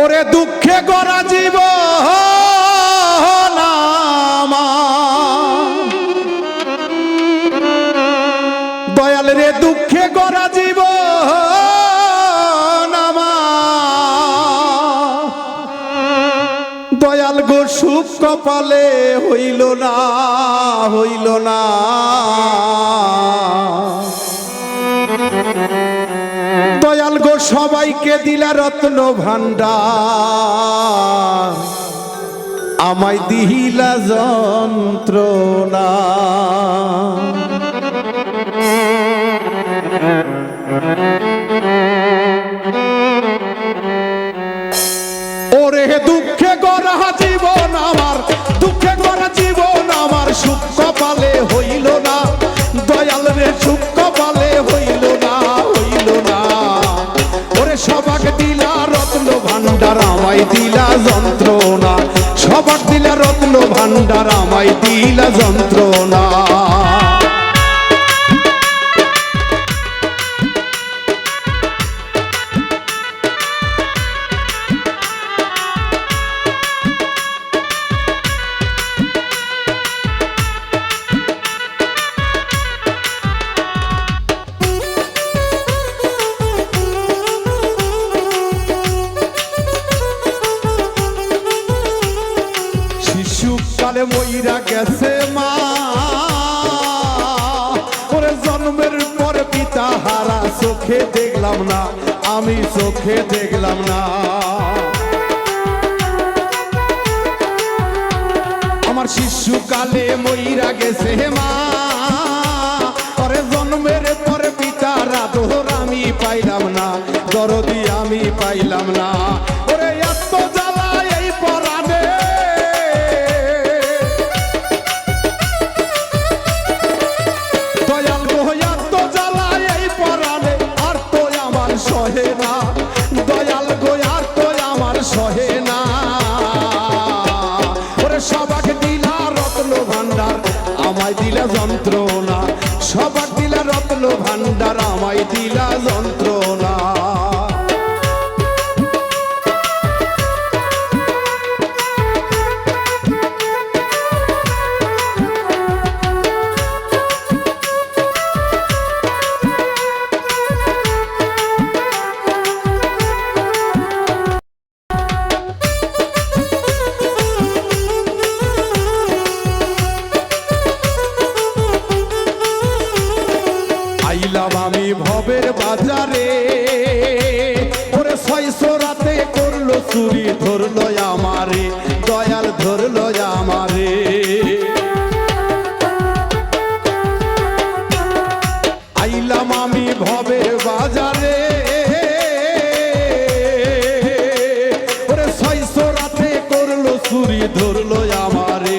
ওরে দুঃখে গড়া জীব দয়াল রে, দুঃখে গড়া জীব দয়াল গো, সুখ কপালে হইল না হইল না। দয়াল গো, সবাইকে দিলা রত্ন ভান্ডার আমায় দিহিলা যন্ত্রণা। ওরে দুঃখে গড়া জীবন আমার, দুঃখে গড়া জীবন আমার, সুখ সবাক দিলা রত্ন ভান্ডার আমায় দিলা যন্ত্রণা। সবাক দিলা রত্ন ভান্ডার আমায় দিলা যন্ত্রণা। শিশুকালে মইরা গেছে মা। ওরে জন্মের পর পিতা হারা, চোখে দেখলাম না, আমি চোখে দেখলাম না। আমার শিশুকালে মইরা গেছে মা। পরে জন্মের পর পিতার আদর আমি পাইলাম না, দরদি আমি পাইলাম না। সহে না। দয়াল গোয়ার তো আমার সহে না। ওরে সবাকে দিলা রত্ন ভান্ডার আমায় দিলা যন্ত্রণা। বাজারে ওরে ছয়শো রাতে করল চুরি, ধরলো আমারে, দয়াল ধরলো আমারে। আইলাম আমি ভবের বাজারে। ওরে ছয়শো রাতে করল চুরি, ধরলো আমারে